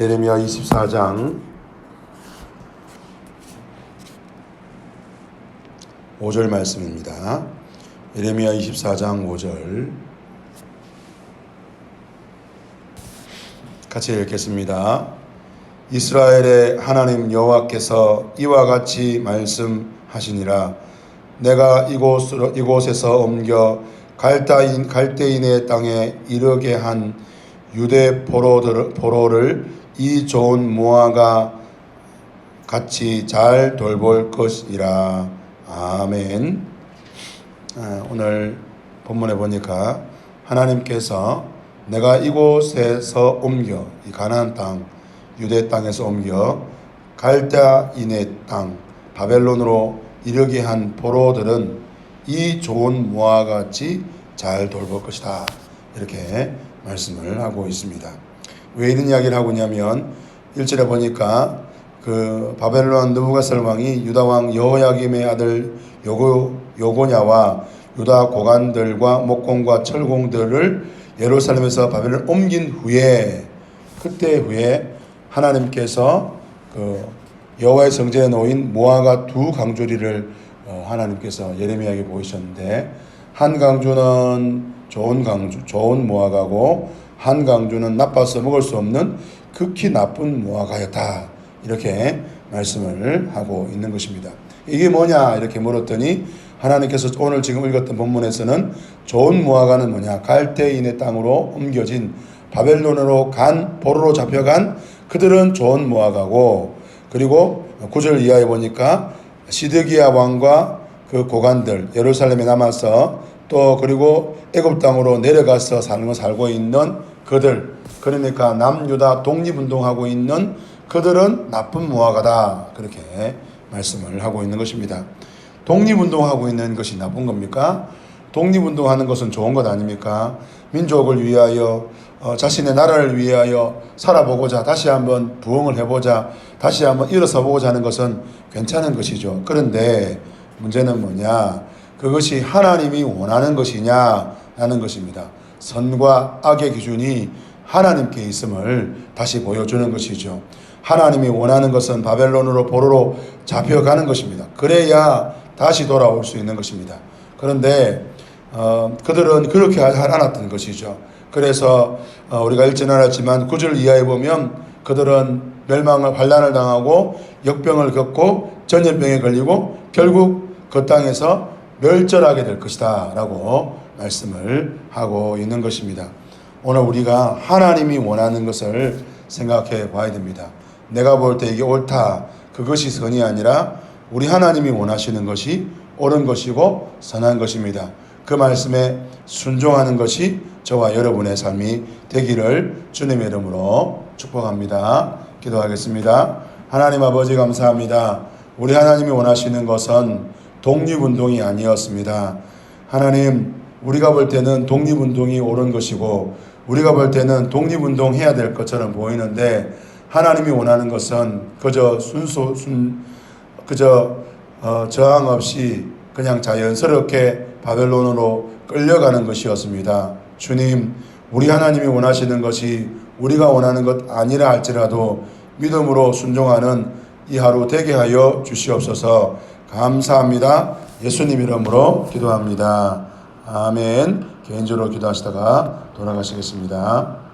예레미야 24장 5절 말씀입니다. 예레미야 24장 5절 같이 읽겠습니다. 이스라엘의 하나님 여호와께서 이와 같이 말씀하시니라 내가 이곳 이곳에서 옮겨 갈다인 갈대인의 땅에 이르게 한 유대 포로들 포로를 이 좋은 무화과 같이 잘 돌볼 것이라 아멘. 아, 오늘 본문에 보니까 하나님께서 내가 이곳에서 옮겨 이 가나안 땅 유대 땅에서 옮겨 갈대인의 땅 바벨론으로 이르게 한 포로들은 이 좋은 무화 같이 잘 돌볼 것이다 이렇게 말씀을 하고 있습니다. 왜 이런 이야기를 하고 있냐면 1절에 보니까 그 바벨론 느부갓살 왕이 유다 왕 여호야김의 아들 요고 요고냐와 유다 고관들과 목공과 철공들을 예루살렘에서 바벨론 옮긴 후에 그때 후에 하나님께서 그 여호와의 성전에 놓인 모아가 두 강조리를 어, 하나님께서 예레미야에게 보이셨는데 한 강조는 좋은 강조 좋은 모아가고 한 강조는 나빠서 먹을 수 없는 극히 나쁜 모아가였다. 이렇게 말씀을 하고 있는 것입니다. 이게 뭐냐? 이렇게 물었더니 하나님께서 오늘 지금 읽었던 본문에서는 좋은 모아가는 뭐냐? 갈대인의 땅으로 옮겨진 바벨론으로 간 포로로 잡혀간 그들은 좋은 모아가고 그리고 구절 이하에 보니까 시드기야 왕과 그 고관들 예루살렘에 남아서 또 그리고 애굽 땅으로 내려가서 사는 거 살고 있는 그들 그러니까 남유다 독립운동하고 있는 그들은 나쁜 무화과다 그렇게 말씀을 하고 있는 것입니다. 독립운동하고 있는 것이 나쁜 겁니까? 독립운동하는 것은 좋은 것 아닙니까? 민족을 위하여 어, 자신의 나라를 위하여 살아보고자 다시 한번 부흥을 해보자 다시 한번 일어서 보고자 하는 것은 괜찮은 것이죠. 그런데 문제는 뭐냐? 그것이 하나님이 원하는 것이냐 하는 것입니다. 선과 악의 기준이 하나님께 있음을 다시 보여주는 것이죠. 하나님이 원하는 것은 바벨론으로 포로로 잡혀가는 것입니다. 그래야 다시 돌아올 수 있는 것입니다. 그런데 어, 그들은 그렇게 하지 않았던 것이죠. 그래서 어, 우리가 읽지는 않았지만 구절 이하에 보면 그들은 멸망을 환란을 당하고 역병을 겪고 전염병에 걸리고 결국 그 땅에서 멸절하게 될 것이다 라고 말씀을 하고 있는 것입니다. 오늘 우리가 하나님이 원하는 것을 생각해 봐야 됩니다. 내가 볼 때 이게 옳다. 그것이 선이 아니라 우리 하나님이 원하시는 것이 옳은 것이고 선한 것입니다. 그 말씀에 순종하는 것이 저와 여러분의 삶이 되기를 주님의 이름으로 축복합니다. 기도하겠습니다. 하나님 아버지 감사합니다. 우리 하나님이 원하시는 것은 독립운동이 아니었습니다. 하나님, 우리가 볼 때는 독립운동이 옳은 것이고, 우리가 볼 때는 독립운동 해야 될 것처럼 보이는데, 하나님이 원하는 것은 그저 순수, 순, 그저 어, 저항 없이 그냥 자연스럽게 바벨론으로 끌려가는 것이었습니다. 주님, 우리 하나님이 원하시는 것이 우리가 원하는 것 아니라 할지라도 믿음으로 순종하는 이 하루 되게 하여 주시옵소서 감사합니다. 예수님 이름으로 기도합니다. 아멘. 개인적으로 기도하시다가 돌아가시겠습니다.